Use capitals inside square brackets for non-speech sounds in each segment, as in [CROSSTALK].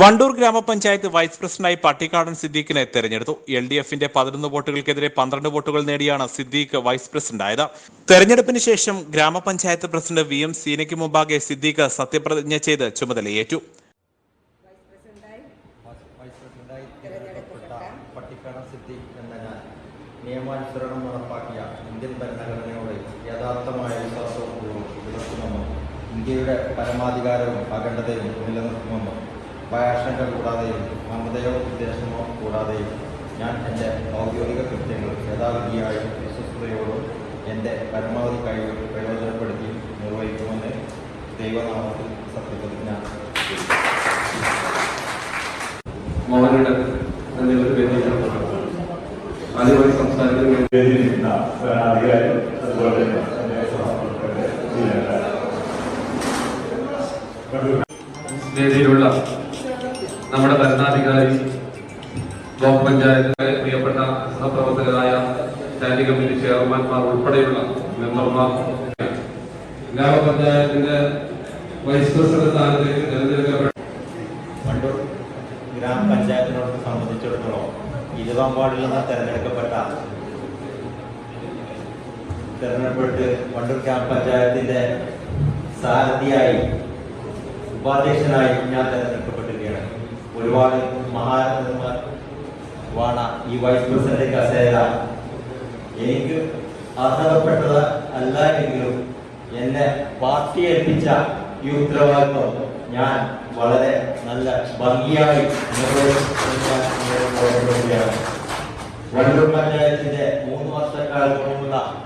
വണ്ടൂർ ഗ്രാമപഞ്ചായത്ത് വൈസ് പ്രസിഡന്റായി പട്ടിക്കാടൻ സിദ്ദീഖിനെ തെരഞ്ഞെടുത്തു. എൽ ഡി എഫിന്റെ പതിനൊന്ന് വോട്ടുകൾക്കെതിരെ പന്ത്രണ്ട് വോട്ടുകൾ നേടിയാണ് സിദ്ദീഖ് വൈസ് പ്രസിഡന്റായത്. തെരഞ്ഞെടുപ്പിന് ശേഷം ഗ്രാമപഞ്ചായത്ത് പ്രസിഡന്റ് വി എം സീനയ്ക്ക് മുമ്പാകെ സിദ്ദീഖ് സത്യപ്രതിജ്ഞ ചെയ്ത് ചുമതലയേറ്റു. ഇന്ത്യൻ യഥാർത്ഥമായ ഇന്ത്യയുടെ പരമാധികാരവും അഖണ്ഡതയും നിലനിർത്തുമെന്നും ഭയാശങ്ക കൂടാതെയും മമതയോ ഉദ്ദേശമോ കൂടാതെയും ഞാൻ എന്റെ ഔദ്യോഗിക കൃത്യങ്ങൾ യഥാവിധിയായും വിശ്വസ്തയോടും എന്റെ പരമാവധി കഴിവ് പ്രയോജനപ്പെടുത്തി നിർവഹിക്കുമെന്ന് ദൈവനാമത്തിൽ സത്യപ്രതിജ്ഞ. വേദിയിലാണ് ആദ്യമായി സംസാരിക്കുന്ന അതുപോലെ നമ്മുടെ ഭരണാധികാരി ബ്ലോക്ക് പഞ്ചായത്തിലെ പ്രിയപ്പെട്ട സഹപ്രവർത്തകരായ സ്റ്റാൻഡിംഗ് കമ്മിറ്റി ചെയർമാൻമാർ ഉൾപ്പെടെയുള്ള മെമ്പർമാർ. ഗ്രാമപഞ്ചായത്തിന്റെ വൈസ് പ്രസിഡന്റ് സ്ഥാനത്തേക്ക് തെരഞ്ഞെടുക്കപ്പെട്ട വണ്ടൂർ ഗ്രാമപഞ്ചായത്തിനോട് സംബന്ധിച്ചിടത്തോളം ഇരുപതാം വാർഡിൽ നിന്ന് തെരഞ്ഞെടുക്കപ്പെട്ട തെരഞ്ഞെടുപ്പെട്ട് വണ്ടൂർ ഗ്രാമപഞ്ചായത്തിന്റെ സാരഥിയായി ഉപാധ്യക്ഷനായി ഞാൻ തെരഞ്ഞെടുക്കപ്പെട്ടിരിക്കുകയാണ്. ഒരുപാട് മഹാരഥന്മാർ വാണ ഈ വൈസ് പ്രസിഡന്റ് കസേര എനിക്ക് അർഹതപ്പെട്ടത് അല്ല എങ്കിലും എന്നെ പാർട്ടി ഏൽപ്പിച്ച ഈ ഉത്തരവാദിത്വം ഞാൻ വളരെ നല്ല ഭംഗിയായി നിർവഹിക്കുകയാണ് വണ്ടൂർ പഞ്ചായത്തിന്റെ മൂന്ന് വർഷക്കാലം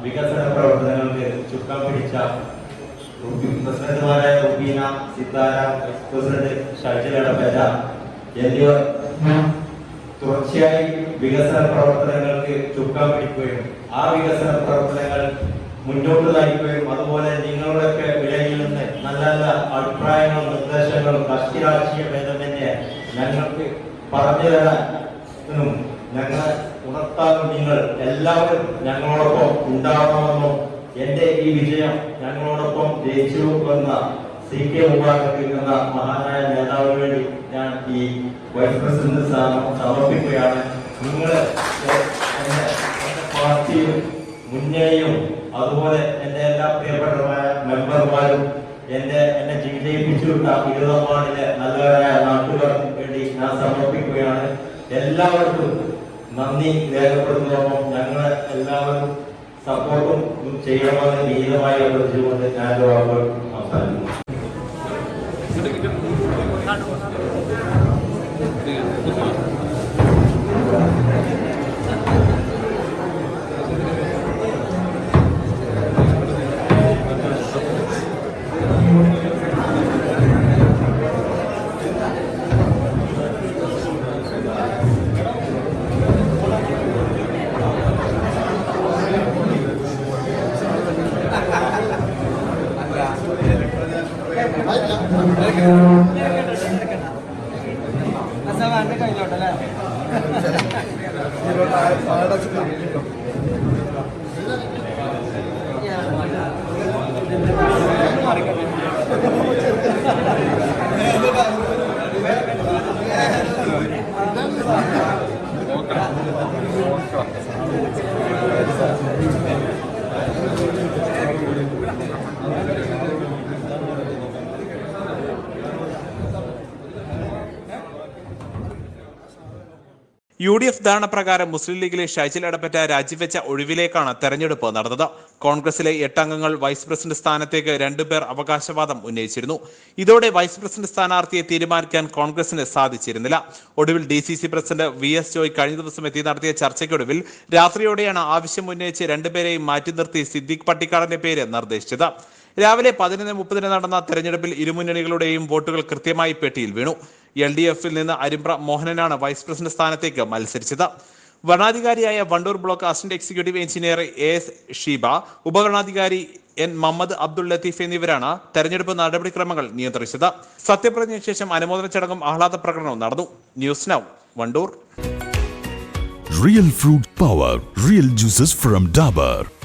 വികസന പ്രവർത്തനങ്ങൾക്ക് ചുക്കാൻ പിടിച്ച പ്രസിഡന്റുമാരായ റുബീന സിത്താര പ്രസിഡന്റ് ഇടപെട്ട എന്നിവർ തുടർച്ചയായി വികസന പ്രവർത്തനങ്ങൾക്ക് ചുക്കാൻ പിടിക്കുകയും ആ വികസന പ്രവർത്തനങ്ങൾ മുന്നോട്ട് നയിക്കുകയും അതുപോലെ നിങ്ങളുടെയൊക്കെ വിലയിൽ നിന്ന് നല്ല നല്ല അഭിപ്രായങ്ങളും നിർദ്ദേശങ്ങളും കക്ഷി രാഷ്ട്രീയ ഭേദമന്യേ ഞങ്ങൾക്ക് പറഞ്ഞു തരാനും ഞങ്ങളെ ഉണർത്താനും നിങ്ങൾ എല്ലാവരും ഞങ്ങളോടൊപ്പം ഉണ്ടാവണമെന്നും എന്റെ ഈ വിജയം ഞങ്ങളോടൊപ്പം ജയിച്ചു വന്ന സി കെ മുബാറക്ക് മഹാനായ നേതാവിന് വേണ്ടി ഞാൻ ഈ വൈസ് പ്രസിഡന്റ് സ്ഥാനം സമർപ്പിക്കുകയാണ്. നിങ്ങൾ എന്റെ പാർട്ടിയും മുന്നണിയും അതുപോലെ എന്റെ എല്ലാ പ്രിയപ്പെട്ടവരായ മെമ്പർമാരും എന്റെ എന്നെ ജീവിതയിപ്പിച്ചുവിട്ട വിട്ട ഇരുപതാം വാർഡിലെ നല്ലവരായ നാട്ടുകാർക്ക് വേണ്ടി ഞാൻ സമർപ്പിക്കുകയാണ്. എല്ലാവർക്കും നന്ദി രേഖപ്പെടുത്തുന്നതോടൊപ്പം ഞങ്ങൾ എല്ലാവരും സപ്പോർട്ടും ചെയ്യണമെന്ന് ഒരു അഭ്യർത്ഥിച്ചുകൊണ്ട് ഞാൻ ঠিক আছে വാക്കുകൾ സംസാരിക്കുന്നു [LAUGHS] യു ഡി എഫ് ധാരണപ്രകാരം മുസ്ലിം ലീഗിലെ ഷൈജിൽ ഇടപെട്ട രാജിവെച്ച ഒഴിവിലേക്കാണ് തെരഞ്ഞെടുപ്പ് നടന്നത്. കോൺഗ്രസിലെ എട്ടംഗങ്ങൾ വൈസ് പ്രസിഡന്റ് സ്ഥാനത്തേക്ക് രണ്ടുപേർ അവകാശവാദം ഉന്നയിച്ചിരുന്നു. ഇതോടെ വൈസ് പ്രസിഡന്റ് സ്ഥാനാർത്ഥിയെ തീരുമാനിക്കാൻ കോൺഗ്രസിന് സാധിച്ചിരുന്നില്ല. ഒടുവിൽ D C C president V S Joy കഴിഞ്ഞ ദിവസം എത്തി നടത്തിയ ചർച്ചയ്ക്കൊടുവിൽ രാത്രിയോടെയാണ് ആവശ്യം ഉന്നയിച്ച് രണ്ടുപേരെയും മാറ്റി നിർത്തി സിദ്ദിഖ് പട്ടിക്കാടന്റെ പേര് നിർദ്ദേശിച്ചത്. രാവിലെ പതിനൊന്ന് മുപ്പതിന് നടന്ന തെരഞ്ഞെടുപ്പിൽ ഇരുമുന്നണികളുടെയും വോട്ടുകൾ കൃത്യമായി പെട്ടിയിൽ വീണു. എൽ ഡി എഫിൽ നിന്ന് അരിമ്പ്ര മോഹനനാണ് വൈസ് പ്രസിഡന്റ് സ്ഥാനത്തേക്ക് മത്സരിച്ചത്. വരണാധികാരിയായ Wandoor block assistant executive engineer A S Sheeba ഉപവരണാധികാരി N Muhammad Abdul Latheef എന്നിവരാണ് തെരഞ്ഞെടുപ്പ് നടപടിക്രമങ്ങൾ നിയന്ത്രിച്ചത്. സത്യപ്രതിജ്ഞയ്ക്ക് ശേഷം അനുമോദന ചടങ്ങും ആഹ്ലാദ പ്രകടനവും നടന്നു. News now Wandoor. Real fruit power real juices from Dabur.